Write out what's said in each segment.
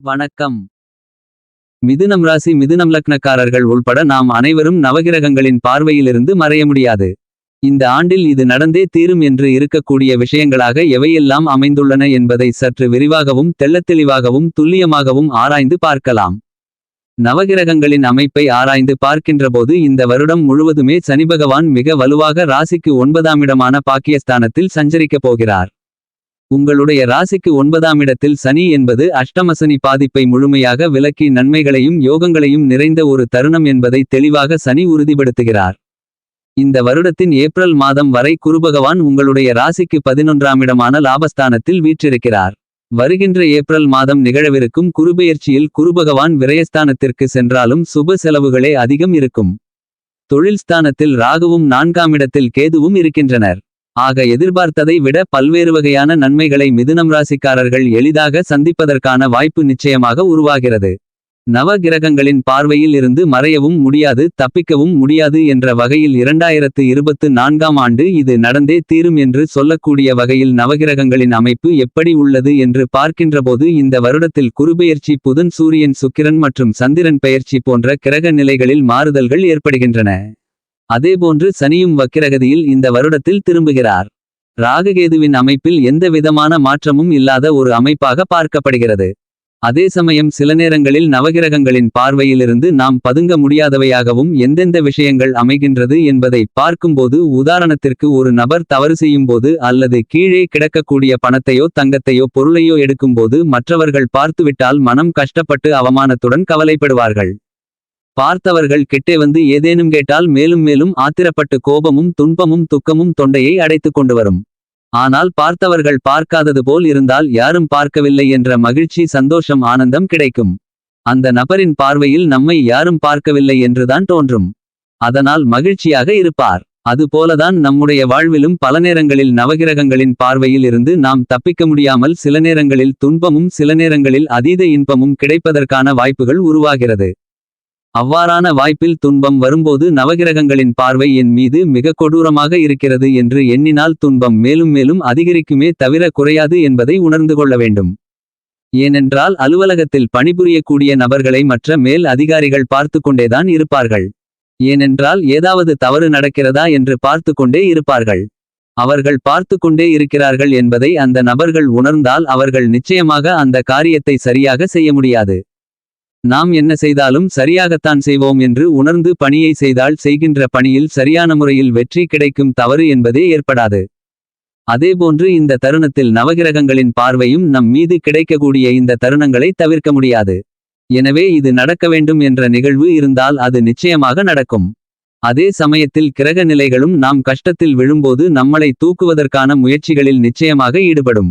வணக்கம். மிதுனம் ராசி மிதுனம் லக்னக்காரர்கள் உள்பட நாம் அனைவரும் நவகிரகங்களின் பார்வையிலிருந்து மறைய முடியாது. இந்த ஆண்டில் இது நடந்தே தீரும் என்று இருக்கக்கூடிய விஷயங்களாக எவையெல்லாம் அமைந்துள்ளன என்பதை சற்று விரிவாகவும் தெள்ளத்தெளிவாகவும் துல்லியமாகவும் ஆராய்ந்து பார்க்கலாம். நவகிரகங்களின் அமைப்பை ஆராய்ந்து பார்க்கின்றபோது இந்த வருடம் முழுவதுமே சனிபகவான் மிக வலுவாக ராசிக்கு ஒன்பதாம் இடமான பாக்கியஸ்தானத்தில் சஞ்சரிக்கப் போகிறார். உங்களுடைய ராசிக்கு ஒன்பதாம் இடத்தில் சனி என்பது அஷ்டமசனி பாதிப்பை முழுமையாக விலக்கி நன்மைகளையும் யோகங்களையும் நிறைந்த ஒரு தருணம் என்பதை தெளிவாக சனி உறுதிப்படுத்துகிறார். இந்த வருடத்தின் ஏப்ரல் மாதம் வரை குருபகவான் உங்களுடைய ராசிக்கு பதினொன்றாம் இடமான லாபஸ்தானத்தில் வீற்றிருக்கிறார். வருகின்ற ஏப்ரல் மாதம் நிகழவிருக்கும் குருபெயர்ச்சியில் குருபகவான் விரயஸ்தானத்திற்கு சென்றாலும் சுப செலவுகளே அதிகம் இருக்கும். தொழில் ஸ்தானத்தில் ராகுவும் நான்காம் இடத்தில் கேதுவும் இருக்கின்றனர். ஆக எதிர்பார்த்ததை விட பல்வேறு வகையான நன்மைகளை மிதுனம் ராசிக்காரர்கள் எளிதாக சந்திப்பதற்கான வாய்ப்பு நிச்சயமாக உருவாகிறது. நவ கிரகங்களின் பார்வையில் இருந்து மறையவும் முடியாது தப்பிக்கவும் முடியாது என்ற வகையில் இரண்டாயிரத்து இருபத்து நான்காம் ஆண்டு இது நடந்தே தீரும் என்று சொல்லக்கூடிய வகையில் நவகிரகங்களின் அமைப்பு எப்படி உள்ளது என்று பார்க்கின்றபோது இந்த வருடத்தில் குருபெயர்ச்சி புதன் சூரியன் சுக்கிரன் மற்றும் சந்திரன் பெயர்ச்சி போன்ற கிரக நிலைகளில் மாறுதல்கள் ஏற்படுகின்றன. அதேபோன்று சனியும் வக்கிரகதியில் இந்த வருடத்தில் திரும்புகிறார். ராககேதுவின் அமைப்பில் எந்த விதமான மாற்றமும் இல்லாத ஒரு அமைப்பாக பார்க்கப்படுகிறது. அதே சமயம் சில நேரங்களில் நவகிரகங்களின் பார்வையிலிருந்து நாம் பதுங்க முடியாதவையாகவும் எந்தெந்த விஷயங்கள் அமைகின்றது என்பதை பார்க்கும்போது உதாரணத்திற்கு ஒரு நபர் தவறு செய்யும்போது அல்லது கீழே கிடக்கக்கூடிய பணத்தையோ தங்கத்தையோ பொருளையோ எடுக்கும்போது மற்றவர்கள் பார்த்துவிட்டால் மனம் கஷ்டப்பட்டு அவமானத்துடன் கவலைப்படுவார்கள். பார்த்தவர்கள் கிட்டே வந்து ஏதேனும் கேட்டால் மேலும் மேலும் ஆத்திரப்பட்டு கோபமும் துன்பமும் துக்கமும் தொண்டையை அடைத்துக் கொண்டு வரும். ஆனால் பார்த்தவர்கள் பார்க்காதது போல் இருந்தால் யாரும் பார்க்கவில்லை என்ற மகிழ்ச்சி சந்தோஷம் ஆனந்தம் கிடைக்கும். அந்த நபரின் பார்வையில் நம்மை யாரும் பார்க்கவில்லை என்றுதான் தோன்றும். அதனால் மகிழ்ச்சியாக இருப்பார். அதுபோலதான் நம்முடைய வாழ்விலும் பல நேரங்களில் நவகிரகங்களின் பார்வையில் இருந்து நாம் தப்பிக்க முடியாமல் சில நேரங்களில் துன்பமும் சில நேரங்களில் அதீத இன்பமும் கிடைப்பதற்கான வாய்ப்புகள் உருவாகிறது. அவ்வாறான வாய்ப்பில் துன்பம் வரும்போது நவகிரகங்களின் பார்வை என் மீது மிக கொடூரமாக இருக்கிறது என்று எண்ணினால் துன்பம் மேலும் மேலும் அதிகரிக்குமே தவிர குறையாது என்பதை உணர்ந்து கொள்ள வேண்டும். ஏனென்றால் அலுவலகத்தில் பணிபுரியக்கூடிய நபர்களை மற்ற மேல் அதிகாரிகள் பார்த்து கொண்டேதான் இருப்பார்கள். ஏனென்றால் ஏதாவது தவறு நடக்கிறதா என்று பார்த்து கொண்டே இருப்பார்கள். அவர்கள் பார்த்து கொண்டே இருக்கிறார்கள் என்பதை அந்த நபர்கள் உணர்ந்தால் அவர்கள் நிச்சயமாக அந்த காரியத்தை சரியாக செய்ய முடியாது. நாம் என்ன செய்தாலும் சரியாகத்தான் செய்வோம் என்று உணர்ந்து பணியை செய்தால் செய்கின்ற பணியில் சரியான முறையில் வெற்றி கிடைக்கும் தவறு என்பதே ஏற்படாது. அதேபோன்று இந்த தருணத்தில் நவகிரகங்களின் பார்வையும் நம் மீது கிடைக்கக்கூடிய இந்த தருணங்களை தவிர்க்க முடியாது. எனவே இது நடக்க வேண்டும் என்ற நிகழ்வு இருந்தால் அது நிச்சயமாக நடக்கும். அதே சமயத்தில் கிரக நிலைகளும் நாம் கஷ்டத்தில் விழும்போது நம்மளை தூக்குவதற்கான முயற்சிகளில் நிச்சயமாக ஈடுபடும்.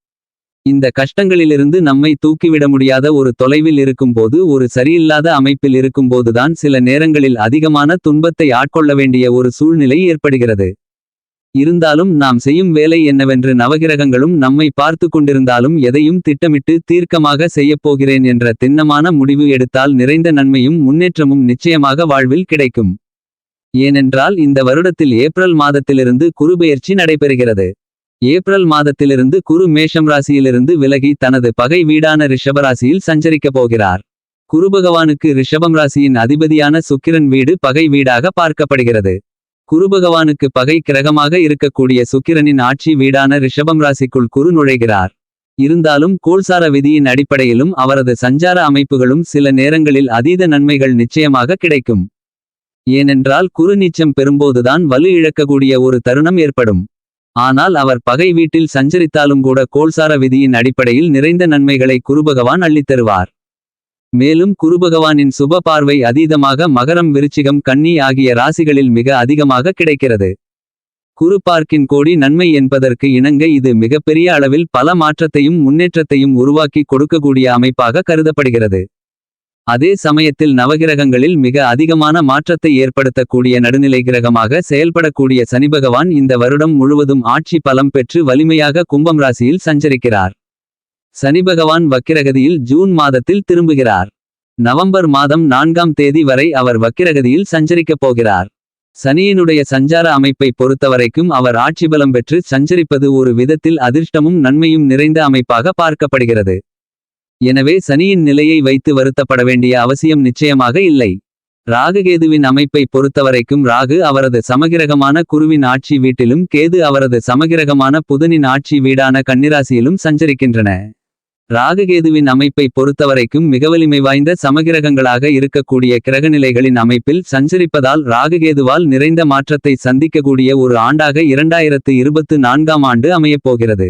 இந்த கஷ்டங்களிலிருந்து நம்மை தூக்கிவிட முடியாத ஒரு தொலைவில் இருக்கும்போது ஒரு சரியில்லாத அமைப்பில் இருக்கும்போதுதான் சில நேரங்களில் அதிகமான துன்பத்தை ஆட்கொள்ள வேண்டிய ஒரு சூழ்நிலை ஏற்படுகிறது. இருந்தாலும் நாம் செய்யும் வேலை என்னவென்று நவகிரகங்களும் நம்மை பார்த்து கொண்டிருந்தாலும் எதையும் திட்டமிட்டு தீர்க்கமாக செய்யப்போகிறேன் என்ற திண்ணமான முடிவு எடுத்தால் நிறைந்த நன்மையும் முன்னேற்றமும் நிச்சயமாக வாழ்வில் கிடைக்கும். ஏனென்றால் இந்த வருடத்தில் ஏப்ரல் மாதத்திலிருந்து குருபெயர்ச்சி நடைபெறுகிறது. ஏப்ரல் மாதத்திலிருந்து குரு மேஷம் ராசியிலிருந்து விலகி தனது பகை வீடான ரிஷபராசியில் சஞ்சரிக்கப் போகிறார். குருபகவானுக்கு ரிஷபம் ராசியின் அதிபதியான சுக்கிரன் வீடு பகை வீடாக பார்க்கப்படுகிறது. குருபகவானுக்கு பகை கிரகமாக இருக்கக்கூடிய சுக்கிரனின் ஆட்சி வீடான ரிஷபம் ராசிக்குள் குரு நுழைகிறார். இருந்தாலும் கோல்சார விதியின் அடிப்படையிலும் அவரது சஞ்சார அமைப்புகளும் சில நேரங்களில் அதீத நன்மைகள் நிச்சயமாக கிடைக்கும். ஏனென்றால் குரு நீச்சம் பெறும்போதுதான் வலு இழக்கக்கூடிய ஒரு தருணம் ஏற்படும். ஆனால் அவர் பகை வீட்டில் சஞ்சரித்தாலும் கூட கோல்சார விதியின் அடிப்படையில் நிறைந்த நன்மைகளை குருபகவான் அள்ளித்தருவார். மேலும் குருபகவானின் சுப பார்வை அதீதமாக மகரம் விருச்சிகம் கன்னி ஆகிய ராசிகளில் மிக அதிகமாக கிடைக்கிறது. குரு பார்க்கின் கோடி நன்மை என்பதற்கு இணங்க இது மிகப்பெரிய அளவில் பல மாற்றத்தையும் முன்னேற்றத்தையும் உருவாக்கி கொடுக்கக்கூடிய அமைப்பாக கருதப்படுகிறது. அதே சமயத்தில் நவகிரகங்களில் மிக அதிகமான மாற்றத்தை ஏற்படுத்தக்கூடிய நடுநிலை கிரகமாக செயல்படக்கூடிய சனிபகவான் இந்த வருடம் முழுவதும் ஆட்சி பலம் பெற்று வலிமையாக கும்பம் ராசியில் சஞ்சரிக்கிறார். சனிபகவான் வக்கிரகதியில் ஜூன் மாதத்தில் திரும்புகிறார். நவம்பர் மாதம் நான்காம் தேதி வரை அவர் வக்கிரகதியில் சஞ்சரிக்கப் போகிறார். சனியினுடைய சஞ்சார அமைப்பை பொறுத்தவரைக்கும் அவர் ஆட்சி பலம் பெற்று சஞ்சரிப்பது ஒரு விதத்தில் அதிர்ஷ்டமும் நன்மையும் நிறைந்த அமைப்பாக பார்க்கப்படுகிறது. எனவே சனியின் நிலையை வைத்து வருத்தப்பட வேண்டிய அவசியம் நிச்சயமாக இல்லை. ராகுகேதுவின் அமைப்பை பொறுத்தவரைக்கும் ராகு அவரது சமகிரகமான குருவின் ஆட்சி வீட்டிலும் கேது அவரது சமகிரகமான புதனின் ஆட்சி வீடான கன்னிராசியிலும் சஞ்சரிக்கின்றன. ராகுகேதுவின் அமைப்பை பொறுத்தவரைக்கும் மிகவலிமை வாய்ந்த சமகிரகங்களாக இருக்கக்கூடிய கிரகநிலைகளின் அமைப்பில் சஞ்சரிப்பதால் ராகுகேதுவால் நிறைந்த மாற்றத்தை சந்திக்கக்கூடிய ஒரு ஆண்டாக இரண்டாயிரத்து இருபத்து நான்காம் ஆண்டு அமையப் போகிறது.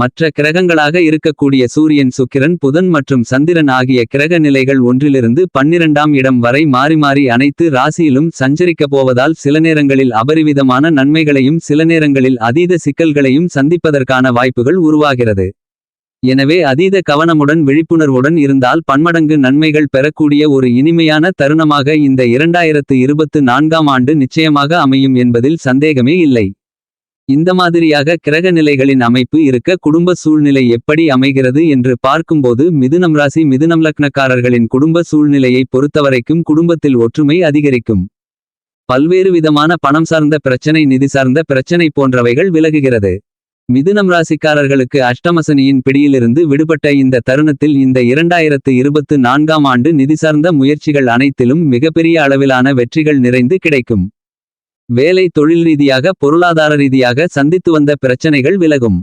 மற்ற கிரகங்களாக இருக்கக்கூடிய சூரியன் சுக்கிரன் புதன் மற்றும் சந்திரன் ஆகிய கிரக நிலைகள் ஒன்றிலிருந்து பன்னிரண்டாம் இடம் வரை மாறி மாறி அனைத்து ராசியிலும் சஞ்சரிக்கப் போவதால் சில நேரங்களில் அபரிவிதமான நன்மைகளையும் சில நேரங்களில் அதீத சிக்கல்களையும் சந்திப்பதற்கான வாய்ப்புகள் உருவாகிறது. எனவே அதீத கவனமுடன் விழிப்புணர்வுடன் இருந்தால் பன்மடங்கு நன்மைகள் பெறக்கூடிய ஒரு இனிமையான தருணமாக இந்த இரண்டாயிரத்து இருபத்து நான்காம் ஆண்டு நிச்சயமாக அமையும் என்பதில் சந்தேகமே இல்லை. இந்த மாதிரியாக கிரக நிலைகளின் அமைப்பு இருக்க குடும்ப சூழ்நிலை எப்படி அமைகிறது என்று பார்க்கும்போது மிதுனம் ராசி மிதுனம் லக்னக்காரர்களின் குடும்ப சூழ்நிலையை பொறுத்தவரைக்கும் குடும்பத்தில் ஒற்றுமை அதிகரிக்கும். பல்வேறு விதமான பணம் சார்ந்த பிரச்சனை நிதி சார்ந்த பிரச்சனை போன்றவைகள் விலகுகிறது. மிதுனம் ராசிக்காரர்களுக்கு அஷ்டமசனியின் பிடியிலிருந்து விடுபட்ட இந்த தருணத்தில் இந்த இரண்டாயிரத்து இருபத்து நான்காம் ஆண்டு நிதி சார்ந்த முயற்சிகள் அனைத்திலும் மிகப்பெரிய அளவிலான வெற்றிகள் நிறைந்து கிடைக்கும். வேலை தொழில் ரீதியாக பொருளாதார ரீதியாக சந்தித்து வந்த பிரச்சனைகள் விலகும்.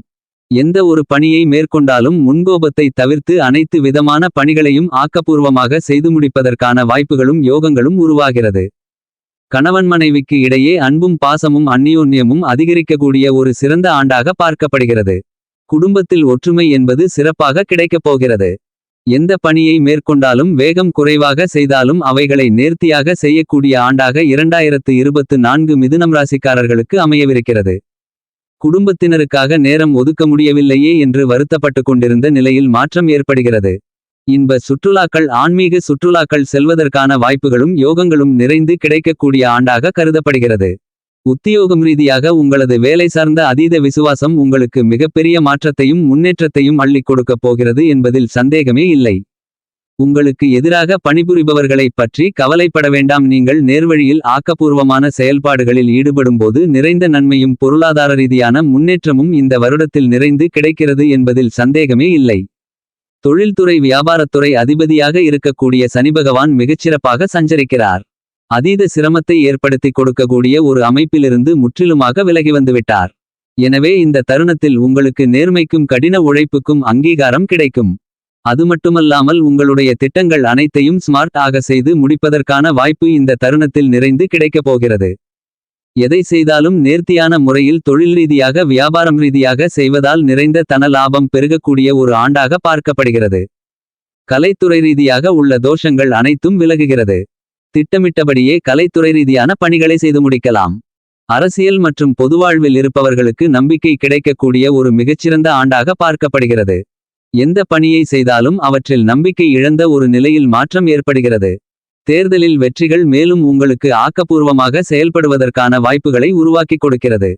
எந்த ஒரு பணியை மேற்கொண்டாலும் முன்கோபத்தை தவிர்த்து அனைத்து விதமான பணிகளையும் ஆக்கப்பூர்வமாக செய்து முடிப்பதற்கான வாய்ப்புகளும் யோகங்களும் உருவாகிறது. கணவன் மனைவிக்கு இடையே அன்பும் பாசமும் அந்நியோன்யமும் அதிகரிக்கக்கூடிய ஒரு சிறந்த ஆண்டாக பார்க்கப்படுகிறது. குடும்பத்தில் ஒற்றுமை என்பது சிறப்பாக கிடைக்கப் போகிறது. எந்த பணியை மேற்கொண்டாலும் வேகம் குறைவாக செய்தாலும் அவைகளை நேர்த்தியாக செய்யக்கூடிய ஆண்டாக இரண்டாயிரத்து இருபத்து நான்கு மிதுனம் ராசிக்காரர்களுக்கு அமையவிருக்கிறது. குடும்பத்தினருக்காக நேரம் ஒதுக்க முடியவில்லையே என்று வருத்தப்பட்டு கொண்டிருந்த நிலையில் மாற்றம் ஏற்படுகிறது. இன்ப சுற்றுலாக்கள் ஆன்மீக சுற்றுலாக்கள் செல்வதற்கான வாய்ப்புகளும் யோகங்களும் நிறைந்து கிடைக்கக்கூடிய ஆண்டாக கருதப்படுகிறது. உத்தியோகம் ரீதியாக உங்களது வேலை சார்ந்த அதீத விசுவாசம் உங்களுக்கு மிகப்பெரிய மாற்றத்தையும் முன்னேற்றத்தையும் அள்ளிக் கொடுக்கப் போகிறது என்பதில் சந்தேகமே இல்லை. உங்களுக்கு எதிராக பணிபுரிபவர்களைப் பற்றி கவலைப்பட வேண்டாம். நீங்கள் நேர்வழியில் ஆக்கப்பூர்வமான செயல்பாடுகளில் ஈடுபடும்போது நிறைந்த நன்மையும் பொருளாதார ரீதியான முன்னேற்றமும் இந்த வருடத்தில் நிறைந்து கிடைக்கிறது என்பதில் சந்தேகமே இல்லை. தொழில்துறை வியாபாரத்துறை அதிபதியாக இருக்கக்கூடிய சனிபகவான் மிகச்சிறப்பாக சஞ்சரிக்கிறார். அதீத சிரமத்தை ஏற்படுத்தி கொடுக்கக்கூடிய ஒரு அமைப்பிலிருந்து முற்றிலுமாக விலகி வந்துவிட்டார். எனவே இந்த தருணத்தில் உங்களுக்கு நேர்மைக்கும் கடின உழைப்புக்கும் அங்கீகாரம் கிடைக்கும். அது மட்டுமல்லாமல் உங்களுடைய திட்டங்கள் அனைத்தையும் ஸ்மார்ட் ஆக செய்து முடிப்பதற்கான வாய்ப்பு இந்த தருணத்தில் நிறைந்து கிடைக்கப் போகிறது. எதை செய்தாலும் நேர்த்தியான முறையில் தொழில் ரீதியாக வியாபாரம் ரீதியாக செய்வதால் நிறைந்த தன லாபம் பெருகக்கூடிய ஒரு ஆண்டாக பார்க்கப்படுகிறது. கலைத்துறை ரீதியாக உள்ள தோஷங்கள் அனைத்தும் விலகுகிறது. திட்டமிட்டபடியே கலைத்துறை ரீதியான பணிகளை செய்து முடிக்கலாம். அரசியல் மற்றும் பொதுவாழ்வில் இருப்பவர்களுக்கு நம்பிக்கை கிடைக்கக்கூடிய ஒரு மிகச்சிறந்த ஆண்டாக பார்க்கப்படுகிறது. எந்த பணியை செய்தாலும் அவற்றில் நம்பிக்கை இழந்த ஒரு நிலையில் மாற்றம் ஏற்படுகிறது. தேர்தலில் வெற்றிகள் மேலும் உங்களுக்கு ஆக்கப்பூர்வமாக செயல்படுவதற்கான வாய்ப்புகளை உருவாக்கிக் கொடுக்கிறது.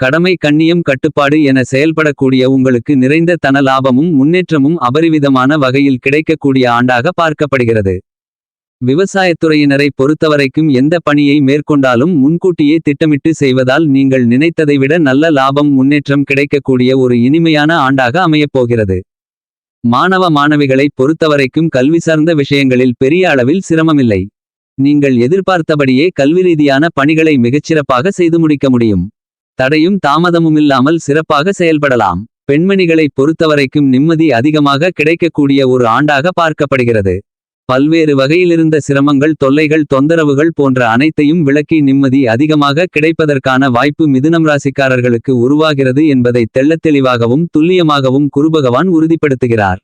கடமை கண்ணியம் கட்டுப்பாடு என செயல்படக்கூடிய உங்களுக்கு நிறைந்த தன லாபமும் முன்னேற்றமும் அபரிவிதமான வகையில் கிடைக்கக்கூடிய ஆண்டாக பார்க்கப்படுகிறது. விவசாயத்துறையினரை பொறுத்தவரைக்கும் எந்த பணியை மேற்கொண்டாலும் முன்கூட்டியே திட்டமிட்டு செய்வதால் நீங்கள் நினைத்ததை விட நல்ல லாபம் முன்னேற்றம் கிடைக்கக்கூடிய ஒரு இனிமையான ஆண்டாக அமையப்போகிறது மாணவ மாணவிகளை பொறுத்தவரைக்கும் கல்வி சார்ந்த விஷயங்களில் பெரிய அளவில் சிரமமில்லை. நீங்கள் எதிர்பார்த்தபடியே கல்வி ரீதியான பணிகளை மிகச்சிறப்பாக செய்து முடிக்க முடியும். தடையும் தாமதமுமில்லாமல் சிறப்பாக செயல்படலாம். பெண்மணிகளை பொறுத்தவரைக்கும் நிம்மதி அதிகமாக கிடைக்கக்கூடிய ஒரு ஆண்டாக பார்க்கப்படுகிறது. பல்வேறு வகையிலிருந்த சிரமங்கள் தொல்லைகள் தொந்தரவுகள் போன்ற அனைத்தையும் விளக்கி நிம்மதி அதிகமாக கிடைப்பதற்கான வாய்ப்பு மிதுனம் ராசிக்காரர்களுக்கு உருவாகிறது என்பதை தெள்ளத்தெளிவாகவும் துல்லியமாகவும் குருபகவான் உறுதிப்படுத்துகிறார்.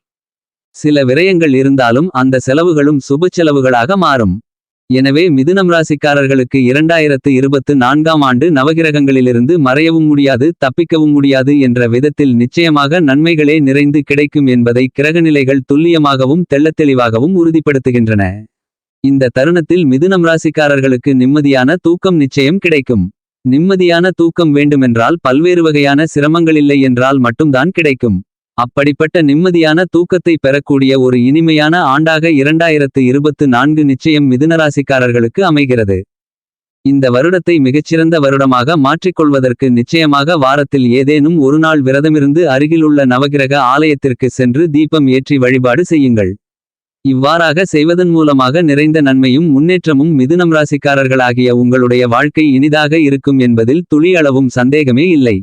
சில விரயங்கள் இருந்தாலும் அந்த செலவுகளும் சுப செலவுகளாக மாறும். எனவே மிதுனம் ராசிக்காரர்களுக்கு இரண்டாயிரத்து இருபத்து நான்காம் ஆண்டு நவகிரகங்களிலிருந்து மறையவும் முடியாது தப்பிக்கவும் முடியாது என்ற விதத்தில் நிச்சயமாக நன்மைகளே நிறைந்து கிடைக்கும் என்பதை கிரகநிலைகள் துல்லியமாகவும் தெள்ளத்தெளிவாகவும் உறுதிப்படுத்துகின்றன. இந்த தருணத்தில் மிதுனம் ராசிக்காரர்களுக்கு நிம்மதியான தூக்கம் நிச்சயம் கிடைக்கும். நிம்மதியான தூக்கம் வேண்டுமென்றால் பல்வேறு வகையான சிரமங்களில்லை என்றால் மட்டும்தான் கிடைக்கும். அப்படிப்பட்ட நிம்மதியான தூக்கத்தை பெறக்கூடிய ஒரு இனிமையான ஆண்டாக இரண்டாயிரத்து இருபத்து நான்கு நிச்சயம் மிதுனராசிக்காரர்களுக்கு அமைகிறது. இந்த வருடத்தை மிகச்சிறந்த வருடமாக மாற்றிக்கொள்வதற்கு நிச்சயமாக வாரத்தில் ஏதேனும் ஒரு நாள் விரதமிருந்து அருகிலுள்ள நவகிரக ஆலயத்திற்கு சென்று தீபம் ஏற்றி வழிபாடு செய்யுங்கள். இவ்வாறாக செய்வதன் மூலமாக நிறைந்த நன்மையும் முன்னேற்றமும் மிதுனம் ராசிக்காரர்களாகிய உங்களுடைய வாழ்க்கை இனிதாக இருக்கும் என்பதில் துளி அளவும் சந்தேகமே இல்லை.